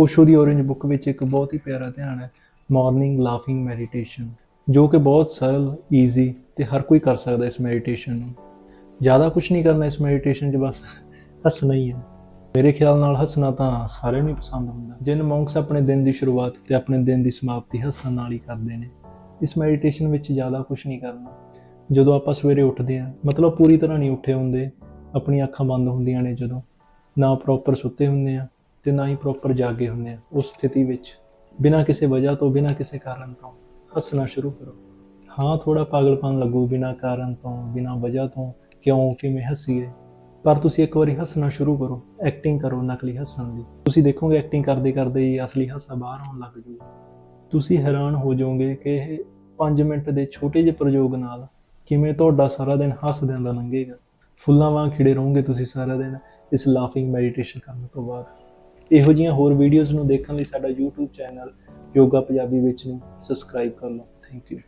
ਓਸ਼ੋ ਦੀ orange book ਵਿੱਚ ਇੱਕ ਬਹੁਤ ਹੀ ਪਿਆਰਾ ਧਿਆਨ ਹੈ ਮਾਰਨਿੰਗ ਲਾਫਿੰਗ ਮੈਡੀਟੇਸ਼ਨ ਜੋ ਕਿ ਬਹੁਤ ਸਰਲ ਈਜ਼ੀ ਤੇ ਹਰ ਕੋਈ ਕਰ ਸਕਦਾ ਇਸ ਮੈਡੀਟੇਸ਼ਨ ਨੂੰ। ਜ਼ਿਆਦਾ ਕੁਝ ਨਹੀਂ ਕਰਨਾ ਇਸ ਮੈਡੀਟੇਸ਼ਨ 'ਚ, ਬਸ ਹੱਸਣਾ ਹੀ ਹੈ। ਮੇਰੇ ਖਿਆਲ ਨਾਲ ਹੱਸਣਾ ਤਾਂ ਸਾਰਿਆਂ ਨੂੰ ਹੀ ਪਸੰਦ ਹੁੰਦਾ। ਜਿਨ ਮੌਂਕਸ ਆਪਣੇ ਦਿਨ ਦੀ ਸ਼ੁਰੂਆਤ ਤੇ ਆਪਣੇ ਦਿਨ ਦੀ ਸਮਾਪਤੀ ਹੱਸਣ ਨਾਲ ਹੀ ਕਰਦੇ ਨੇ। ਇਸ ਮੈਡੀਟੇਸ਼ਨ ਵਿੱਚ ਜ਼ਿਆਦਾ ਕੁਝ ਨਹੀਂ ਕਰਨਾ। ਜਦੋਂ ਆਪਾਂ ਸਵੇਰੇ ਉੱਠਦੇ ਹਾਂ, ਮਤਲਬ ਪੂਰੀ ਤਰ੍ਹਾਂ ਨਹੀਂ ਉੱਠੇ ਹੁੰਦੇ, ਆਪਣੀਆਂ ਅੱਖਾਂ ਬੰਦ ਹੁੰਦੀਆਂ ਨੇ ਜਦੋਂ, ਨਾ ਪ੍ਰੋਪਰ ਸੁੱਤੇ ਹੁੰਦੇ ਆ ਤੇ ਨਾ ਹੀ ਪ੍ਰੋਪਰ ਜਾਗੇ ਹੁੰਦੇ ਆ, ਉਸ ਸਥਿਤੀ ਵਿੱਚ। ਬਿਨਾਂ ਕਿਸੇ ਵਜ੍ਹਾ ਤੋਂ, ਬਿਨਾਂ ਕਿਸੇ ਕਾਰਨ ਤੋਂ ਹੱਸਣਾ ਸ਼ੁਰੂ ਕਰੋ। ਹਾਂ ਥੋੜਾ ਪਾਗਲਪਨ ਲੱਗੂ ਬਿਨਾਂ ਕਾਰਨ ਤੋਂ, ਬਿਨਾਂ ਵਜ੍ਹਾ ਤੋਂ, ਕਿਉਂ, ਕਿਵੇਂ ਹੱਸੀਏ। ਪਰ ਤੁਸੀਂ ਇੱਕ ਵਾਰੀ ਹੱਸਣਾ ਸ਼ੁਰੂ ਕਰੋ ਐਕਟਿੰਗ ਕਰੋ ਨਕਲੀ ਹੱਸਣ ਦੀ। ਤੁਸੀਂ ਦੇਖੋਗੇ ਐਕਟਿੰਗ ਕਰਦੇ ਕਰਦੇ ਹੀ ਅਸਲੀ ਹਾਸਾ ਬਾਹਰ ਆਉਣ ਲੱਗ ਜੂਗਾ। ਤੁਸੀਂ ਹੈਰਾਨ ਹੋ ਜਾਓਗੇ ਕਿ ਇਹ 5 ਮਿੰਟ ਦੇ ਛੋਟੇ ਜਿਹੇ ਪ੍ਰਯੋਗ ਨਾਲ ਕਿਵੇਂ ਤੁਹਾਡਾ ਸਾਰਾ ਦਿਨ ਹੱਸਦਿਆਂ ਦਾ ਲੰਘੇਗਾ। ਫੁੱਲਾਂ ਵਾਂਗ ਖਿੜੇ ਰਹੋਗੇ ਤੁਸੀਂ ਸਾਰਾ ਦਿਨ ਇਸ ਲਾਫਿੰਗ ਮੈਡੀਟੇਸ਼ਨ ਕਰਨ ਤੋਂ ਬਾਅਦ। ਇਹੋ ਜਿਹੀਆਂ ਹੋਰ ਵੀਡੀਓਜ਼ ਨੂੰ ਦੇਖਣ ਲਈ ਸਾਡਾ YouTube ਚੈਨਲ ਯੋਗਾ ਪੰਜਾਬੀ ਵਿੱਚ ਨੂੰ ਸਬਸਕ੍ਰਾਈਬ ਕਰ ਲਓ। Thank you